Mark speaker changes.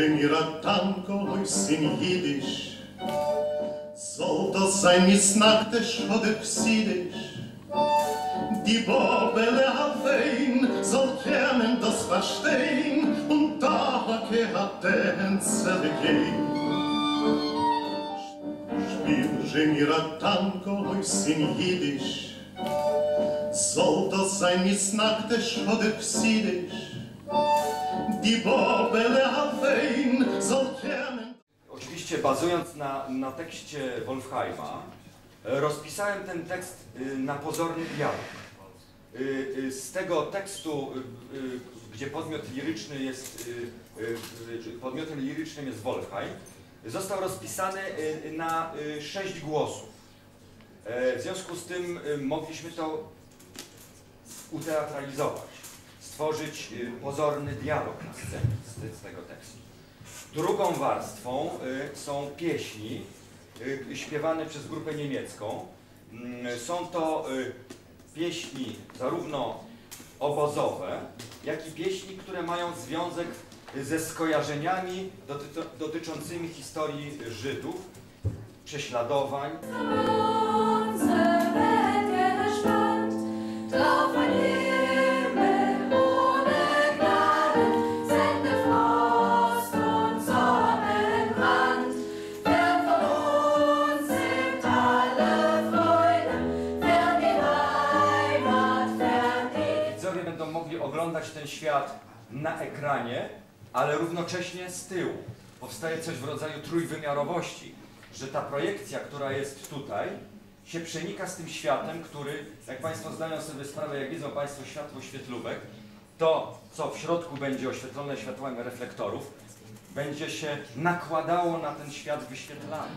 Speaker 1: Schön ihrer Tanko ist in Jiddisch. Soll das sein misnaktisch oder psidisch? Die Bobele allein soll kennen das Verstehen und da hake hat der Hänzele gehen. Spiel schön ihrer Tanko ist in Jiddisch. Soll das sein misnaktisch oder psidisch? Die Bobele
Speaker 2: Oczywiście bazując na, na tekście Wolfheima, rozpisałem ten tekst y, na pozorny dialog. Y, y, Z tego tekstu, gdzie podmiot liryczny jest, podmiotem lirycznym jest Wolfheim, został rozpisany na sześć głosów. E, W związku z tym mogliśmy to uteatralizować, stworzyć pozorny dialog na scenie z tego tekstu. Drugą warstwą y, są pieśni y, śpiewane przez grupę niemiecką. Mm, Są to y, pieśni zarówno obozowe, jak i pieśni, które mają związek ze skojarzeniami doty dotyczącymi historii Żydów, prześladowań, oglądać ten świat na ekranie, ale równocześnie z tyłu. Powstaje coś w rodzaju trójwymiarowości, że ta projekcja, która jest tutaj, się przenika z tym światem, który, jak Państwo zdają sobie sprawę, jak widzą Państwo światło świetlówek, to, co w środku będzie oświetlone światłami reflektorów, będzie się nakładało na ten świat wyświetlany.